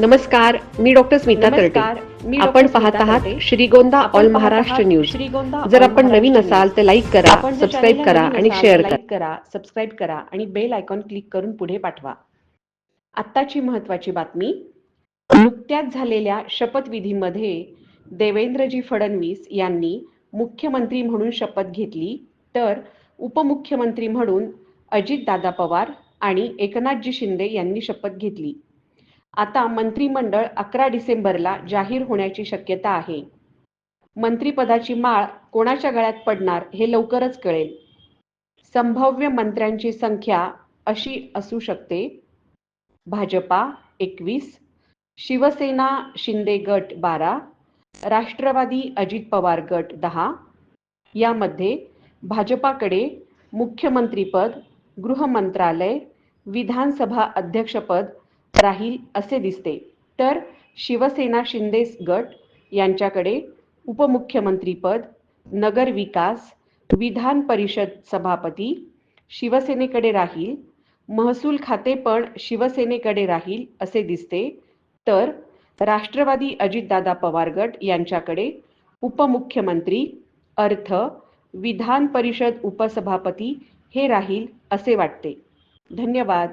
नमस्कार मी डॉक्टर स्मिता तरटे. मी आपण पाहत आहात तरटे. श्री गोंदा आपण ऑल महाराष्ट्र न्यूज श्रीगोंदा जर आपण नवीन असाल. तर लाईक करा सबस्क्राईब करा आणि शेअर करा. सबस्क्राईब करा आणि बेल आयकॉन क्लिक करून पुढे पाठवा. आत्ताची महत्वाची बातमी. नुकत्याच झालेल्या शपथविधीमध्ये देवेंद्रजी फडणवीस यांनी मुख्यमंत्री म्हणून शपथ घेतली तर उपमुख्यमंत्री म्हणून अजितदादा पवार आणि एकनाथजी शिंदे यांनी शपथ घेतली. आता मंत्रिमंडळ अकरा डिसेंबरला जाहीर होण्याची शक्यता आहे. मंत्रिपदाची माळ कोणाच्या गळ्यात पडणार हे लवकरच कळेल. संभाव्य मंत्र्यांची संख्या अशी असू शकते. भाजपा एकवीस शिवसेना शिंदे गट बारा राष्ट्रवादी अजित पवार गट दहा. यामध्ये भाजपाकडे मुख्यमंत्रीपद गृहमंत्रालय विधानसभा अध्यक्षपद राहील असे दिसते. तर शिवसेना शिंदेस गट यांच्याकडे उपमुख्यमंत्रीपद नगरविकास विधान परिषद सभापती शिवसेनेकडे राहील महसूल खाते पण शिवसेनेकडे राहील असे दिसते. तर राष्ट्रवादी अजितदादा पवार गट यांच्याकडे उपमुख्यमंत्री अर्थ विधान परिषद उपसभापती हे राहील असे वाटते. धन्यवाद.